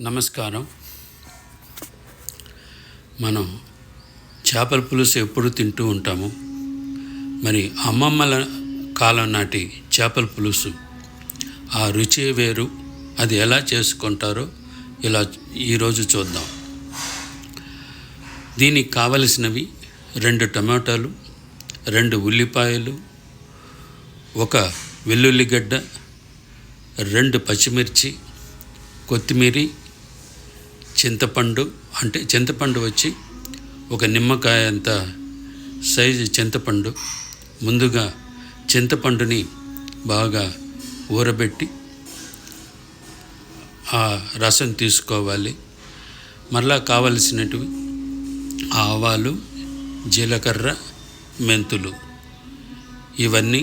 నమస్కారం. మనం చేపల పులుసు ఎప్పుడు తింటూ ఉంటాము. మరి అమ్మమ్మల కాలం నాటి చేపల పులుసు ఆ రుచి వేరు. అది ఎలా చేసుకుంటారో ఇలా ఈరోజు చూద్దాం. దీనికి కావలసినవి రెండు టమాటాలు రెండు ఉల్లిపాయలు ఒక వెల్లుల్లిగడ్డ రెండు పచ్చిమిర్చి కొత్తిమీర చింతపండు అంటే చింతపండు వచ్చి ఒక నిమ్మకాయ అంత సైజు చింతపండు. ముందుగా చింతపండుని బాగా ఊరబెట్టి ఆ రసం తీసుకోవాలి. మరలా కావలసినటివి ఆవాలు జీలకర్ర మెంతులు ఇవన్నీ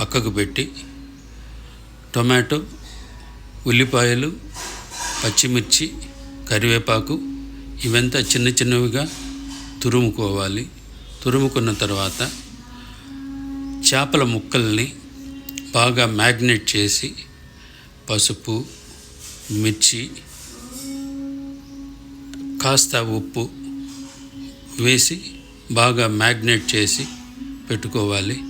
పక్కకు పెట్టి టొమాటో ఉల్లిపాయలు పచ్చిమిర్చి కరివేపాకు ఇవంతా చిన్న చిన్నవిగా తురుముకోవాలి. తురుముకున్న తర్వాత చేపల ముక్కల్ని బాగా మ్యాగ్నేట్ చేసి పసుపు మిర్చి కాస్త ఉప్పు వేసి బాగా మ్యాగ్నేట్ చేసి పెట్టుకోవాలి.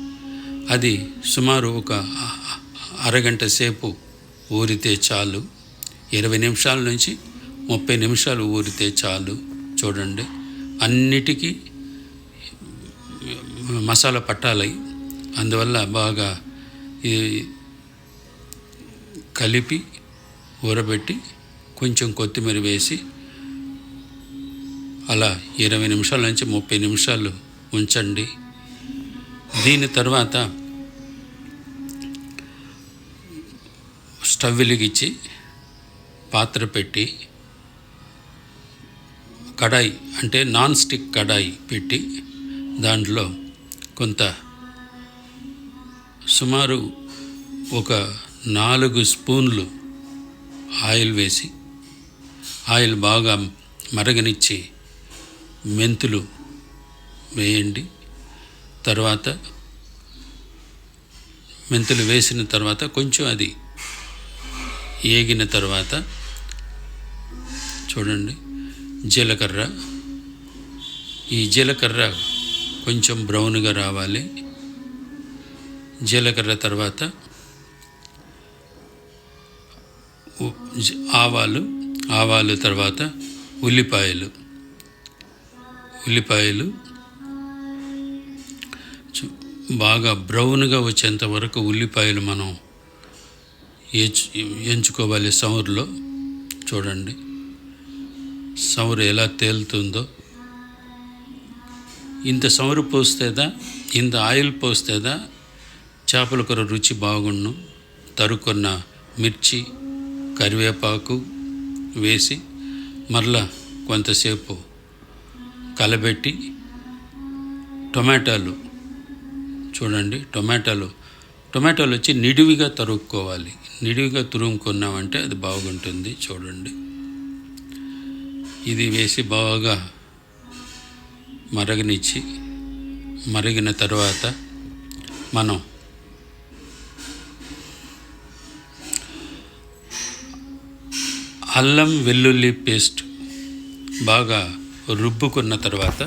అది సుమారు ఒక అరగంట సేపు ఊరితే చాలు. ఇరవై నిమిషాల నుంచి ముప్పై నిమిషాలు ఊరితే చాలు. చూడండి. అన్నిటికీ మసాలా పట్టాలి. అందువల్ల బాగా ఈ కలిపి ఊరబెట్టి కొంచెం కొత్తిమీర వేసి అలా ఇరవై నిమిషాల నుంచి ముప్పై నిమిషాలు ఉంచండి. దీని తర్వాత స్టవ్ వెలిగించి పాత్ర పెట్టి కడాయి అంటే నాన్ స్టిక్ కడాయి పెట్టి దాంట్లో కొంత సుమారు ఒక నాలుగు స్పూన్లు ఆయిల్ వేసి ఆయిల్ బాగా మరగనిచ్చి మెంతులు వేయండి. తర్వాత మెంతులు వేసిన తర్వాత కొంచెం అది ఏగిన తర్వాత చూడండి. జీలకర్ర. ఈ జీలకర్ర కొంచెం బ్రౌన్గా రావాలి. జీలకర్ర తర్వాత ఆవాలు. ఆవాలు తర్వాత ఉల్లిపాయలు. ఉల్లిపాయలు బాగా బ్రౌన్గా వచ్చేంత వరకు ఉల్లిపాయలు మనం ఎంచు ఎంచుకోవాలి సౌర్లో. చూడండి. సౌరు ఎలా తేలుతుందో. ఇంత సౌరు పోస్తేదా ఇంత ఆయిల్ పోస్తేదా చేపల కూర రుచి బాగుండు. తరుక్కున్న మిర్చి కరివేపాకు వేసి మరలా కొంతసేపు కలబెట్టి టొమాటోలు చూడండి టొమాటోలు. టొమాటోలు వచ్చి నిడివిగా తరుక్కోవాలి. నిడివిగా తురుముకున్నామంటే అది బాగుంటుంది చూడండి. ఇది వేసి బాగా మరగనిచ్చి మరిగిన తర్వాత మనం అల్లం వెల్లుల్లి పేస్ట్ బాగా రుబ్బుకున్న తర్వాత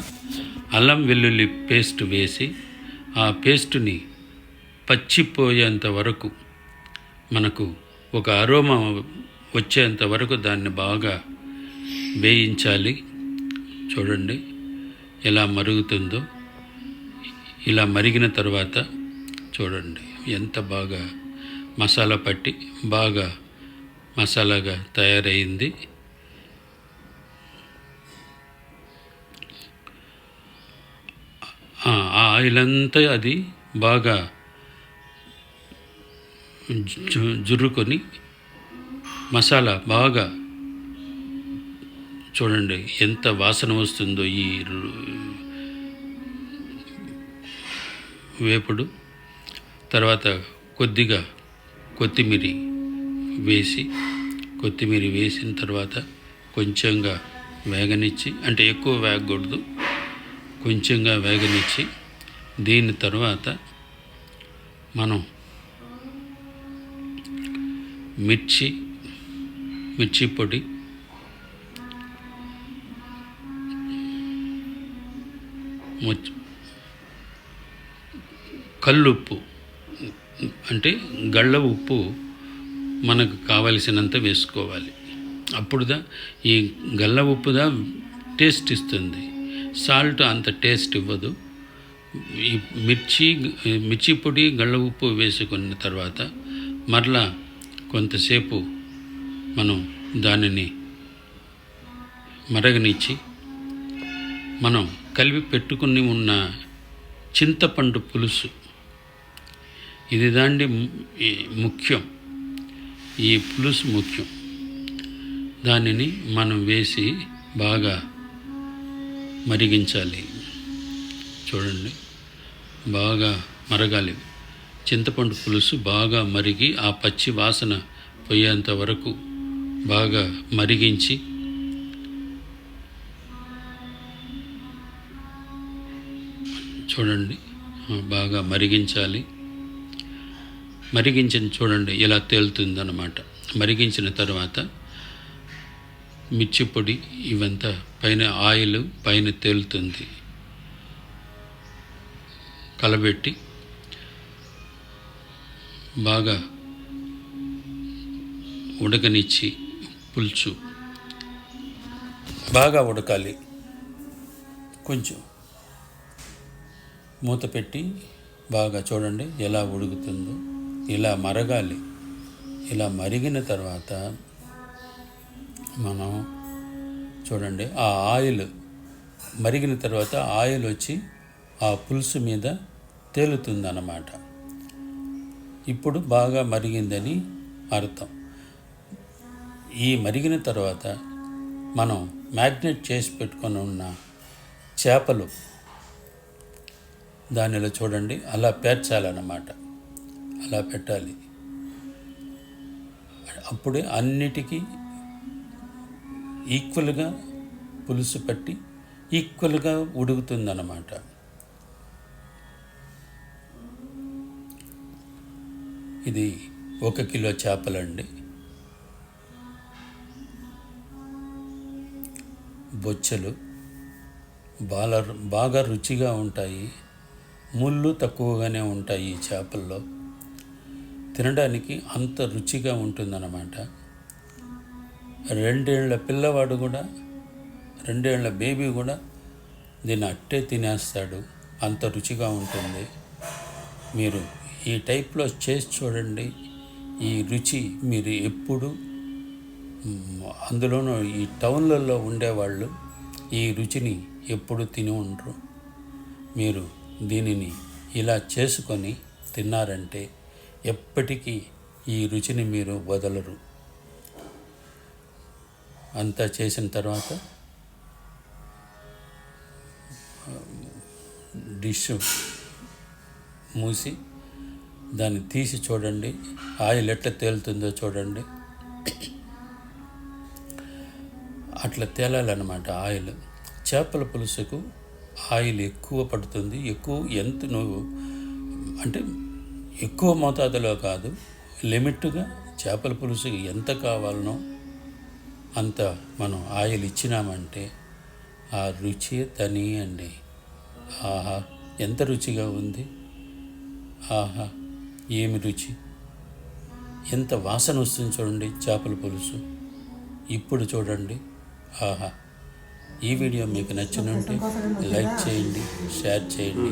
అల్లం వెల్లుల్లి పేస్ట్ వేసి ఆ పేస్టుని పచ్చిపోయేంత వరకు మనకు ఒక అరోమా వచ్చేంత వరకు దాన్ని బాగా వేయించాలి. చూడండి ఎలా మరుగుతుందో. ఇలా మరిగిన తర్వాత చూడండి ఎంత బాగా మసాలా పట్టి బాగా మసాలాగా తయారైంది. ఆ ఆయిల్ అంతా అది బాగా జు- జుర్రుకొని మసాలా బాగా చూడండి ఎంత వాసన వస్తుందో ఈ వేపుడు. తర్వాత కొద్దిగా కొత్తిమీర వేసి కొత్తిమీర వేసిన తర్వాత కొంచెంగా వేగనిచ్చి అంటే ఎక్కువ వేగకూడదు కొంచెంగా వేగనిచ్చి దీని తర్వాత మనం మిర్చి మిర్చి పొడి కల్లుప్పు అంటే గళ్ళ ఉప్పు మనకు కావలసినంత వేసుకోవాలి. అప్పుడుదా ఈ గల్ల ఉప్పుదా టేస్ట్ ఇస్తుంది. సాల్ట్ అంత టేస్ట్ ఇవ్వదు. ఈ మిర్చి మిర్చి పొడి గళ్ళ ఉప్పు వేసుకున్న తర్వాత మరలా కొంతసేపు మనం దానిని మరగనిచ్చి మనం కలిపి పెట్టుకుని ఉన్న చింతపండు పులుసు. ఇది దాండి ముఖ్యం. ఈ పులుసు ముఖ్యం. దానిని మనం వేసి బాగా మరిగించాలి. చూడండి. బాగా మరగాలి. చింతపండు పులుసు బాగా మరిగి ఆ పచ్చి వాసన పోయేంత వరకు బాగా మరిగించి చూడండి. బాగా మరిగించాలి. మరిగించిన చూడండి ఇలా తేలుతుందన్నమాట. మరిగించిన తర్వాత మిర్చి పొడి ఇవంతా పైన ఆయిల్ పైన తేలుతుంది. కలబెట్టి బాగా ఉడకనిచ్చి పులుసు. బాగా ఉడకాలి. కొంచెం మూత పెట్టి బాగా చూడండి ఎలా ఉడుకుతుందో ఇలా మరగాలి. ఇలా మరిగిన తర్వాత మనం చూడండి ఆ ఆయిల్ మరిగిన తర్వాత ఆయిల్ వచ్చి ఆ పులుసు మీద తేలుతుందన్నమాట. ఇప్పుడు బాగా మరిగిందని అర్థం. ఈ మరిగిన తర్వాత మనం మ్యాగ్నెట్ చేసి పెట్టుకొని ఉన్న చేపలు దానిలో చూడండి అలా పేర్చాలన్నమాట. అలా పెట్టాలి. అప్పుడే అన్నిటికీ ఈక్వల్గా పులుసు పట్టి ఈక్వల్గా ఉడుకుతుందన్నమాట. ఇది ఒక కిలో చేపలండి. బొచ్చలు బాగా బాగా రుచిగా ఉంటాయి. ముళ్ళు తక్కువగానే ఉంటాయి ఈ చేపల్లో. తినడానికి అంత రుచిగా ఉంటుందన్నమాట. రెండేళ్ళ పిల్లవాడు కూడా రెండేళ్ళ బేబీ కూడా దీన్ని అట్టే తినేస్తాడు. అంత రుచిగా ఉంటుంది. మీరు ఈ టైప్లో చేసి చూడండి. ఈ రుచి మీరు ఎప్పుడు అందులోనూ ఈ టౌన్లలో ఉండేవాళ్ళు ఈ రుచిని ఎప్పుడు తిని ఉండరు. మీరు దీనిని ఇలా చేసుకొని తిన్నారంటే ఎప్పటికీ ఈ రుచిని మీరు వదలరు. అంతా చేసిన తర్వాత డిష్ మూసి దాన్ని తీసి చూడండి. ఆయిల్ ఎట్లా తేలుతుందో చూడండి. అట్లా తేలాలన్నమాట ఆయిల్. చేపల పులుసుకు ఆయిల్ ఎక్కువ పడుతుంది. ఎక్కువ ఎంత నువ్వు అంటే ఎక్కువ మోతాదులో కాదు లిమిట్గా చేపల పులుసుకి ఎంత కావాలనో అంత మనం ఆయిల్ ఇచ్చినామంటే ఆ రుచి తని అండి. ఆహా ఎంత రుచిగా ఉంది. ఆహా ఏమి రుచి. ఎంత వాసన వస్తుంది చూడండి చేపల పులుసు. ఇప్పుడు చూడండి. ఆహా. ఈ వీడియో మీకు నచ్చినుంటే లైక్ చేయండి షేర్ చేయండి